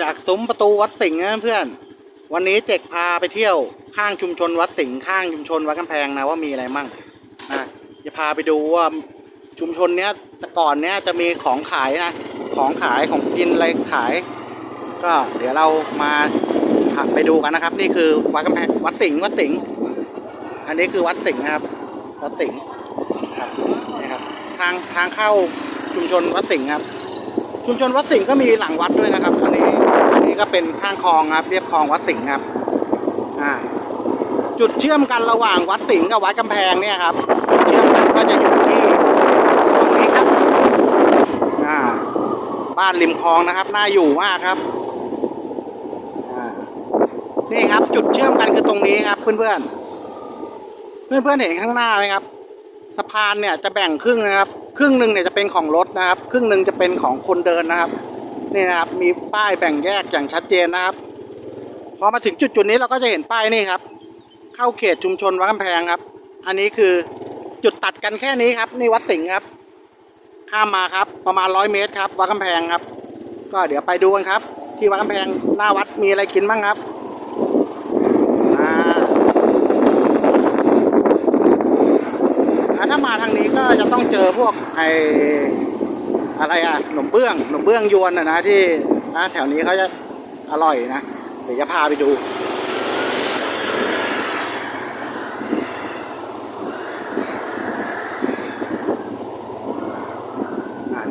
จากซุ้มประตูวัดสิงห์นะเพื่อน วันนี้เจกพาไปเที่ยวข้างชุมชนวัดสิงห์ข้างชุมชนวัดกำแพงนะว่ามีอะไรมั่งนะจะพาไปดูว่าชุมชนเนี้ยแต่ก่อนเนี้ยจะมีของขายนะ ของขายของกินอะไรขาย ก็เดี๋ยวเรามาไปดูกันนะครับ นี่คือวัดกำแพงวัดสิงห์วัดสิงห์อันนี้คือวัดสิงห์นะครับวัดสิงห์ครับนี่ครับทางทางเข้าชุมชนวัดสิงห์ครับชุมชนวัดสิงห์ก็มีหลังวัดด้วยนะครับอันนี้อันนี้ ก็เป็นข้างคลองครับเรียบคลองวัดสิงห์ครับอ่าจุดเชื่อมกันระหว่างวัดสิงห์กับวัดกำแพงเนี่ยครับจุดเชื่อมกันก็จะอยู่ที่ตรงนี้ครับอ่าบ้านริมคลองนะครับน่าอยู่มากครับนี่ครับ จุดเชื่อมกันคือตรงนี้ครับ เพื่อนๆเพื่อนๆเห็นข้างหน้าไหมครับ สะพานเนี่ยจะแบ่งครึ่งนะครับ ครึ่งหนึ่งเนี่ยจะเป็นของรถนะครับ ครึ่งหนึ่งจะเป็นของคนเดินนะครับ นี่นะครับมีป้ายแบ่งแยกอย่างชัดเจนนะครับพอมาถึงจุดจุดนี้เราก็จะเห็นป้ายนี่ครับ เข้าเขตชุมชนวัดกำแพงครับ อันนี้คือจุดตัดกันแค่นี้ครับนี่วัดสิงห์ครับ ข้ามมาครับประมาณร้อยเมตรครับวัดกำแพงครับ ก็เดี๋ยวไปดูกันครับ ที่วัดกำแพงหน้าวัดมีอะไรกินบ้างครับถ้ามาทางนี้ก็จะต้องเจอพวกไอ อะไรอะขนมเบื้องขนมเบื้องยวนอะนะที่นะแถวนี้เขาจะอร่อยนะ เดี๋ยวจะพาไปดู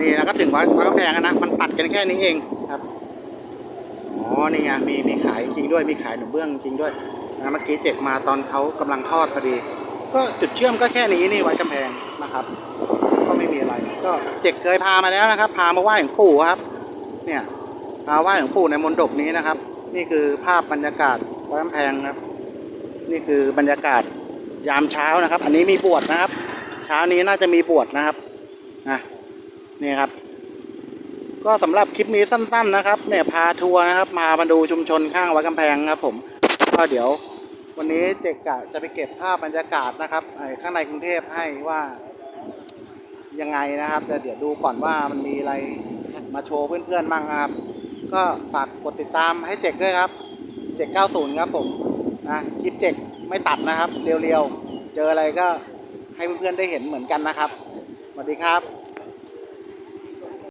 นี่แล้วก็ถึงวัดวัดกำแพงนะ มันตัดกันแค่นี้เองครับ อ๋อ นี่ไง มีมีขายจริงด้วย มีขายขนมเบื้องจริงด้วยนะเมื่อกี้เจ็กมาตอนเขากำลังทอดพอดี ก็จุดเชื่อมก็แค่นี้นี่วัดกำแพงนะครับ ก็ไม่มีอะไร ก็เจ็กเคยพามาแล้วนะครับ พามาไหว้หลวงปู่ครับ เนี่ยพาไหว้หลวงปู่ในมณฑปนี้นะครับ นี่คือภาพบรรยากาศวัดกำแพงครับ นี่คือบรรยากาศยามเช้านะครับ อันนี้มีบวชนะครับ เช้านี้น่าจะมีบวชนะครับนะนี่ครับ ก็สำหรับคลิปนี้สั้น ๆ นะครับ เนี่ยพาทัวร์นะครับ มามาดูชุมชนข้างวัดกำแพงครับ ผมก็เดี๋ยว วันนี้เด็กกะจะไปเก็บภาพบรรยากาศนะครับข้างในกรุงเทพให้ว่า ยังไงนะครับแต่เดี๋ยวดูก่อนว่ามันมีอะไรมาโชว์เพื่อนๆบ้างครับ ก็ฝากกดติดตามให้เจ็กด้วยครับเจ็ก90 ครับผมนะคลิปเจ็กไม่ตัดนะครับ เรียวๆ เจออะไรก็ให้เพื่อนๆได้เห็นเหมือนกันนะครับสวัสดีครับ